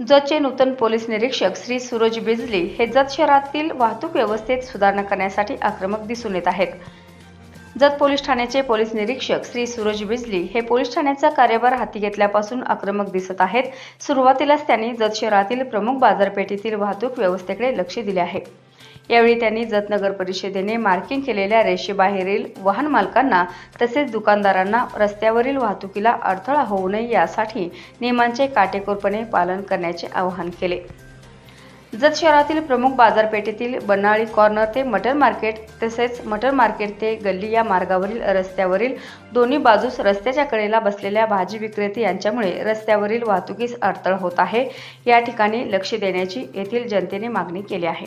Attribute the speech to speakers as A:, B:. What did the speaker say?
A: जतचे नूतन police निरीक्षक श्री सूरज बिजली हे जत शहरातील वाहतूक व्यवस्थेत सुधारणा करण्यासाठी आक्रमक दिसून येत आहेत. जत पोलीस ठाण्याचे पोलीस निरीक्षक श्री सूरज बिजली हे पोलीस ठाण्याचा कार्यभार हाती घेतल्यापासून आक्रमक दिसत आहेत. सुरुवातीलाच त्यांनी जत शहरातील प्रमुख बाजारपेठेतील वाहतूक व्यवस्थेकडे लक्ष दिले आहे. यावेळी त्यांनी जत नगर परिषदेने मार्किंग केलेल्या रेषेबाहेरील वाहन मालकांना तसेच दुकानदारांना रस्त्यावरील वाहतुकीला अडथळा होऊ नये यासाठी नियमांचे काटेकोरपणे पालन करण्याचे आवाहन केले. जत शहरातील प्रमुख बाजारपेठेतील बनाळी कॉर्नर ते मटर मार्केट तसेच मटर मार्केट ते गल्ली या मार्गावरील रस्त्यावरील दोन्ही बाजूस रस्त्याच्या कडेला बसलेल्या भाजी विक्रेते यांच्यामुळे रस्त्यावरील वाहतुकीस अडथळा होत आहे. या ठिकाणी लक्ष देण्याची येथील जनतेने मागणी केली आहे.